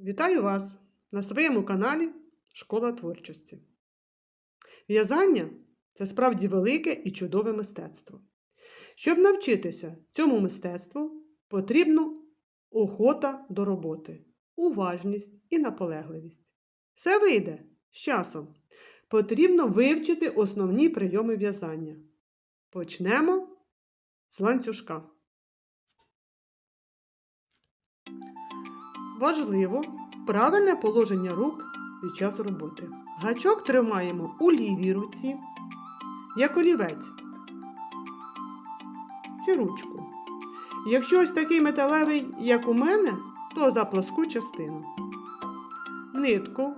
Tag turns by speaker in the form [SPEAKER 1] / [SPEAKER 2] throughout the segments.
[SPEAKER 1] Вітаю вас на своєму каналі Школа творчості. В'язання це справді велике і чудове мистецтво. Щоб навчитися цьому мистецтву, потрібно охота до роботи, уважність і наполегливість. Все вийде з часом. Потрібно вивчити основні прийоми в'язання. Почнемо з ланцюжка. Важливо правильне положення рук під час роботи. Гачок тримаємо у лівій руці, як олівець чи ручку. Якщо ось такий металевий, як у мене, то за пласку частину. Нитку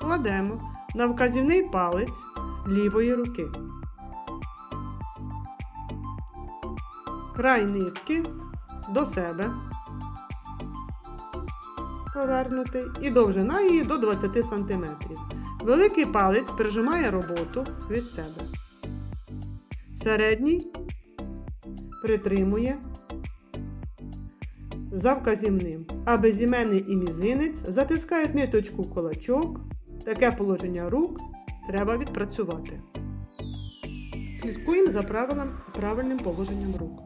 [SPEAKER 1] кладемо на вказівний палець лівої руки. Край нитки до себе повернутий і довжина її до 20 см. Великий палець прижимає роботу від себе. Середній притримує за вказівним, а безіменний і мізинець затискають ниточку в кулачок. Таке положення рук треба відпрацювати. Слідкуємо за правилем, правильним положенням рук.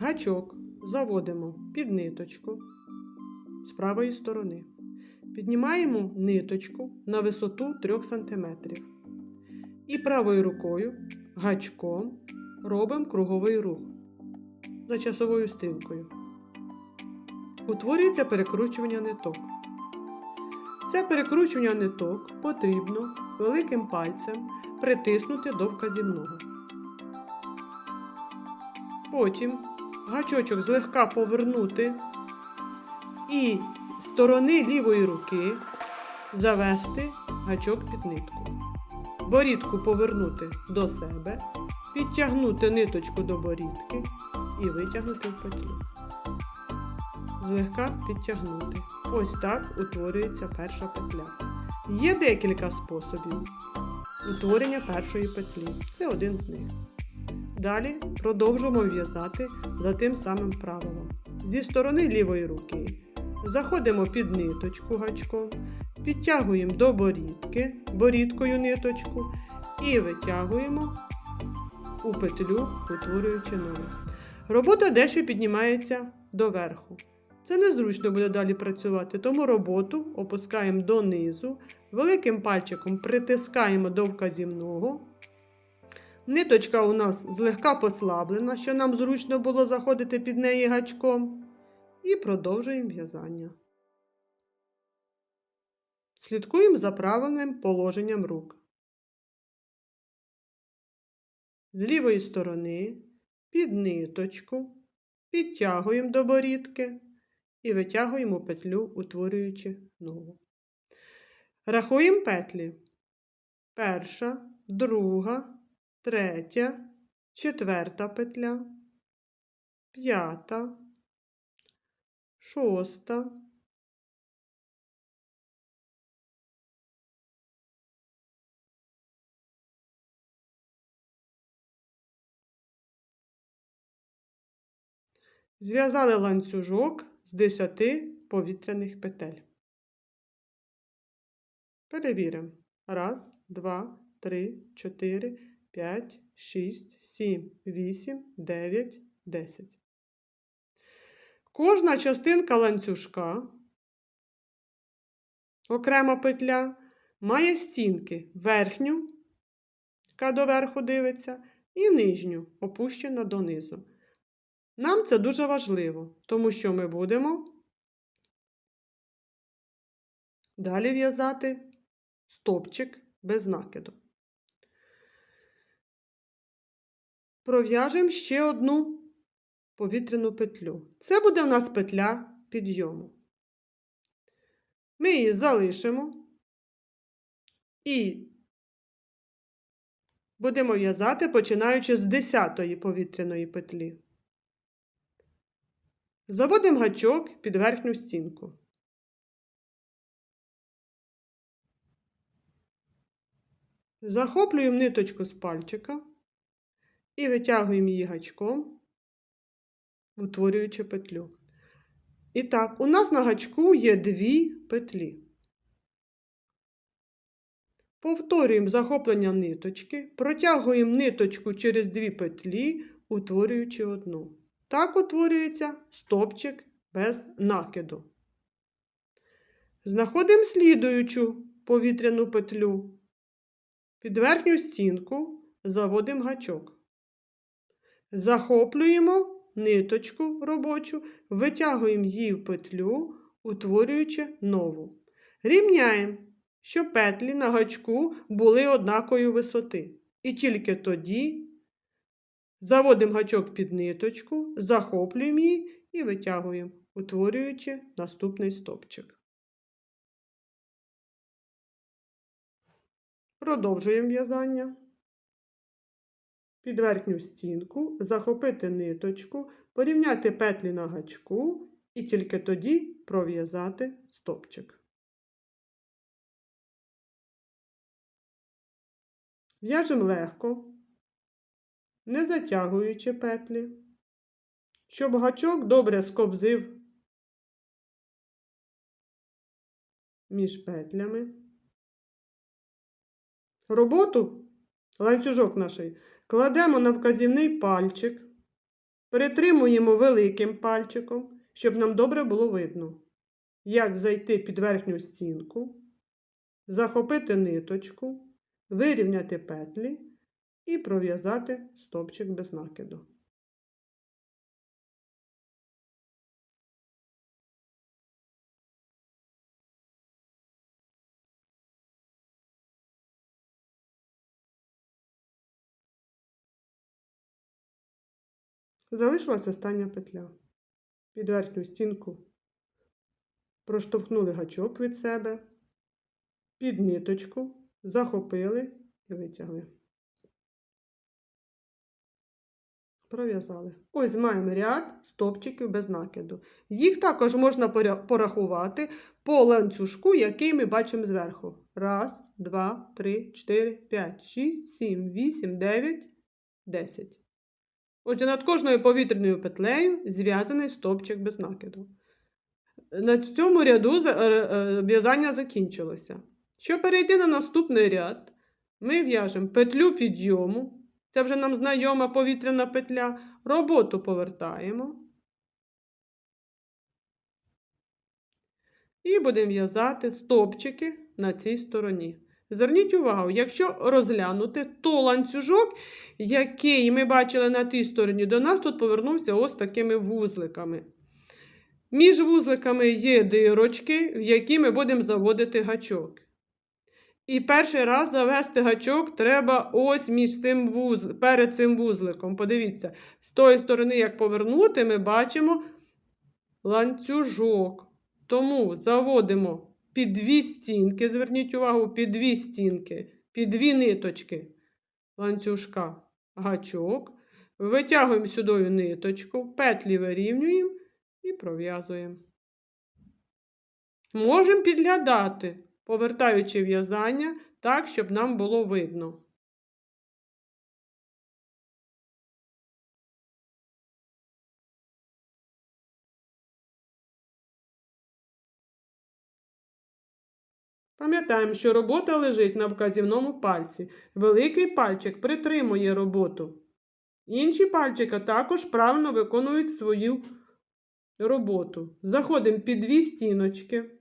[SPEAKER 1] Гачок заводимо під ниточку з правої сторони. Піднімаємо ниточку на висоту 3 см. І правою рукою гачком робимо круговий рух за часовою стрілкою. Утворюється перекручування ниток. Це перекручування ниток потрібно великим пальцем притиснути до вказівного. Потім гачочок злегка повернути і сторони лівої руки завести гачок під нитку. Борідку повернути до себе, підтягнути ниточку до борідки і витягнути в петлю. Злегка підтягнути. Ось так утворюється перша петля. Є декілька способів утворення першої петлі. Це один з них. Далі продовжуємо в'язати за тим самим правилом. Зі сторони лівої руки заходимо під ниточку гачком, підтягуємо до борідки, борідкою ниточку і витягуємо у петлю, утворюючи нову. Робота дещо піднімається доверху. Це незручно буде далі працювати, тому роботу опускаємо донизу, великим пальчиком притискаємо до вказівного. Ниточка у нас злегка послаблена, що нам зручно було заходити під неї гачком. І продовжуємо в'язання. Слідкуємо за правильним положенням рук. З лівої сторони під ниточку підтягуємо до борідки і витягуємо петлю, утворюючи нову. Рахуємо петлі. Перша, друга, третя, четверта петля, п'ята, шоста, Зв'язали ланцюжок з 10 повітряних петель. Перевіримо. Раз, два, три, чотири, п'ять, шість, сім, вісім, дев'ять, десять. Кожна частинка ланцюжка, окрема петля, має стінки верхню, яка доверху дивиться, і нижню, опущена донизу. Нам це дуже важливо, тому що ми будемо далі в'язати стопчик без накиду. Пров'яжемо ще одну повітряну петлю. Це буде в нас петля підйому. Ми її залишимо і будемо в'язати, починаючи з 10 повітряної петлі. Заводимо гачок під верхню стінку. Захоплюємо ниточку з пальчика і витягуємо її гачком, утворюючи петлю. І так, у нас на гачку є дві петлі. Повторюємо захоплення ниточки, протягуємо ниточку через дві петлі, утворюючи одну. Так утворюється стопчик без накиду. Знаходимо слідуючу повітряну петлю. Під верхню стінку заводимо гачок. Захоплюємо ниточку робочу, витягуємо її в петлю, утворюючи нову. Рівняємо, щоб петлі на гачку були однакової висоти. І тільки тоді заводимо гачок під ниточку, захоплюємо її і витягуємо, утворюючи наступний стопчик. Продовжуємо в'язання. Під верхню стінку захопити ниточку, порівняти петлі на гачку і тільки тоді пров'язати стопчик. В'яжемо легко, не затягуючи петлі, щоб гачок добре скобзив між петлями. Роботу, ланцюжок наш, кладемо на вказівний пальчик, перетримуємо великим пальчиком, щоб нам добре було видно, як зайти під верхню стінку, захопити ниточку, вирівняти петлі і пров'язати стопчик без накиду. Залишилась остання петля. Під верхню стінку проштовхнули гачок від себе, під ниточку, захопили і витягли. Пров'язали. Ось маємо ряд стопчиків без накиду. Їх також можна порахувати по ланцюжку, який ми бачимо зверху. Раз, два, три, чотири, п'ять, шість, сім, вісім, дев'ять, десять. Отже, над кожною повітряною петлею зв'язаний стовпчик без накиду. На цьому ряду е, е, в'язання закінчилося. Щоб перейти на наступний ряд, ми в'яжемо петлю підйому. Це вже нам знайома повітряна петля. Роботу повертаємо. І будемо в'язати стовпчики на цій стороні. Зверніть увагу, якщо розглянути, то ланцюжок, який ми бачили на тій стороні, до нас тут повернувся ось такими вузликами. Між вузликами є дирочки, в які ми будемо заводити гачок. І перший раз завести гачок треба ось між цим вуз... перед цим вузликом. Подивіться, з тої сторони, як повернути, ми бачимо ланцюжок. Тому заводимо під дві стінки, зверніть увагу, під дві стінки, під дві ниточки ланцюжка гачок. Витягуємо сюди ниточку, петлі вирівнюємо і пров'язуємо. Можемо підглядати, повертаючи в'язання так, щоб нам було видно. Пам'ятаємо, що робота лежить на вказівному пальці. Великий пальчик притримує роботу. Інші пальчики також правильно виконують свою роботу. Заходимо під дві стіночки.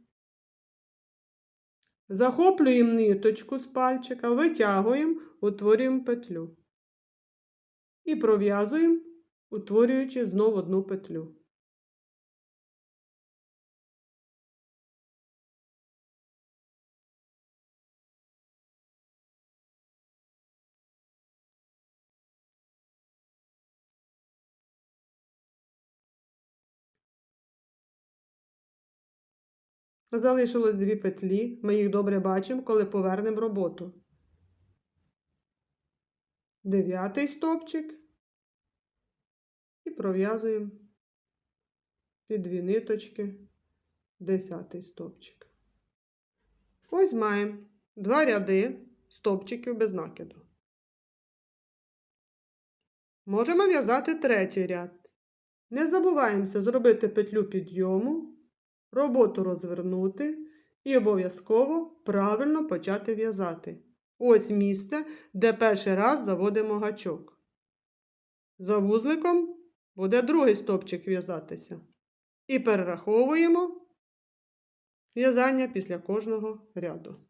[SPEAKER 1] Захоплюємо ниточку з пальчика, витягуємо, утворюємо петлю. І пров'язуємо, утворюючи знову одну петлю. Залишилось дві петлі, ми їх добре бачимо, коли повернемо роботу. Дев'ятий стовпчик і пров'язуємо під дві ниточки десятий стовпчик. Ось маємо два ряди стовпчиків без накиду. Можемо в'язати третій ряд. Не забуваємося зробити петлю підйому, роботу розвернути і обов'язково правильно почати в'язати. Ось місце, де перший раз заводимо гачок. За вузликом буде другий стопчик в'язатися. І перераховуємо в'язання після кожного ряду.